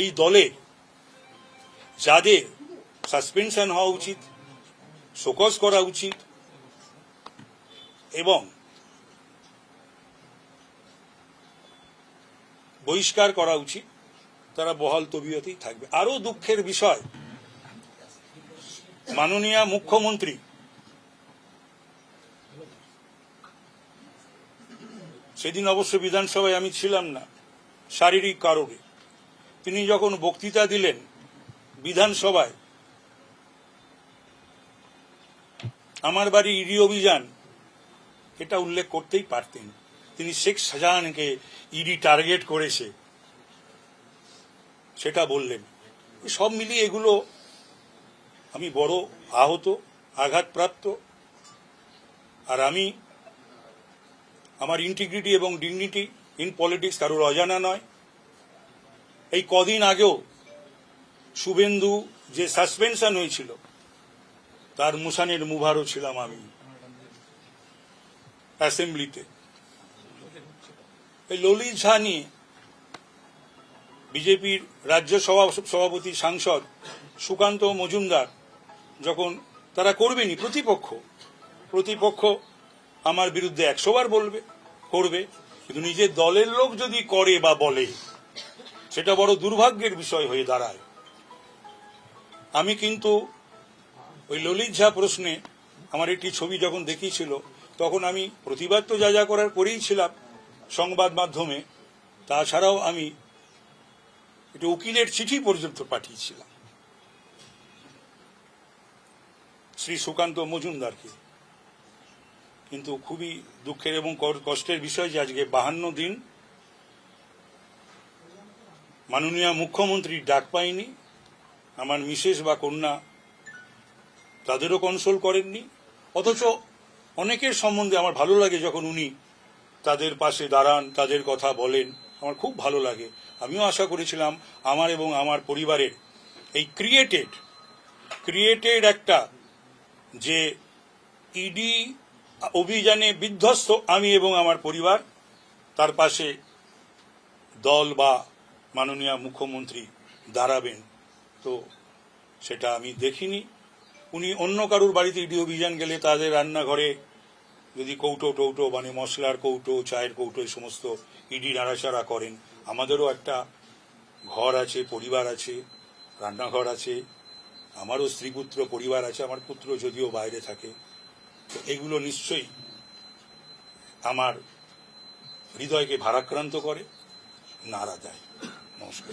এই দলে যাদের সাসপেনশন হওয়া উচিত শোকস করা উচিত এবং বহিষ্কার করা উচিত, তারা বহাল তবিয়তেই থাকবে। আরও দুঃখের বিষয়, মাননীয় মুখ্যমন্ত্রী সেদিন অবশ্য বিধানসভায় আমি ছিলাম না, শারীরিক কারণে তিনি যখন বক্তৃতা দিলেন বিধানসভায়, আমার বাড়ি ইডি অভিযান, এটা উল্লেখ করতেই পারতেন। তিনি শেখ শাহজাহানকে ইডি টার্গেট করেছে, সেটা বললেন। সব মিলিয়ে এগুলো আমি বড় আহত, আঘাতপ্রাপ্ত, আর আমি, আমার ইন্টিগ্রিটি এবং ডিগনিটি ইন পলিটিক্স কারোর অজানা নয়। এই কদিন আগেও শুভেন্দু যে সাসপেনশন হয়েছিল, তার মুসানের মুভারও ছিলাম আমি অ্যাসেম্বলিতে এই ললিত ঝা নিয়ে বিজেপির রাজ্য সভা- সভাপতি সাংসদ সুকান্ত মজুমদার যখন তারা করবেনি প্রতিপক্ষ প্রতিপক্ষ আমার বিরুদ্ধে একশোবার বলবে, করবে, কিন্তু নিজের দলের লোক যদি করে বা বলে সেটা বড় দুর্ভাগ্যের বিষয় হয়ে দাঁড়ায়। আমি কিন্তু ওই ললিত ঝা প্রশ্নে আমার একটি ছবি যখন দেখিয়েছিল, তখন আমি প্রতিবাদ তো যা যা করার করেই ছিলাম সংবাদ মাধ্যমে, তাছাড়াও আমি একটি উকিলের চিঠি পর্যন্ত পাঠিয়েছিলাম। শ্রী সুকান্ত মজুমদারকে। কিন্তু খুবই দুঃখের এবং কষ্টের বিষয় যে আজকে বাহান্ন দিন মাননীয় মুখ্যমন্ত্রী ডাক পাইনি আমার মিসেস বা কন্যা তাদেরও কনসোল করেননি, অথচ অনেকের সম্বন্ধে আমার ভালো লাগে যখন উনি তাদের পাশে দাঁড়ান, তাদের কথা বলেন, আমার খুব ভালো লাগে। আমিও আশা করেছিলাম আমার এবং আমার পরিবারের এই ক্রিয়েটেড ক্রিয়েটেড একটা যে ইডি অভিযানে বিধ্বস্ত আমি এবং আমার পরিবার, তার পাশে দল বা মাননীয় মুখ্যমন্ত্রী দাঁড়াবেন। তো সেটা আমি দেখিনি। উনি অন্য কারুর বাড়িতে ইডি অভিযান গেলে তাদের রান্নাঘরে যদি কৌটো টৌটো মানে মশলার কৌটো, চায়ের কৌটো, এই সমস্ত ইডি নাড়াচাড়া করেন, আমাদেরও একটা ঘর আছে, পরিবার আছে, রান্নাঘর আছে, আমারও স্ত্রী পুত্র পরিবার আছে, আমার পুত্র যদিও বাইরে থাকে, তো এগুলো নিশ্চয়ই আমার হৃদয়কে ভারাক্রান্ত করে, নাড়া দেয়। ま。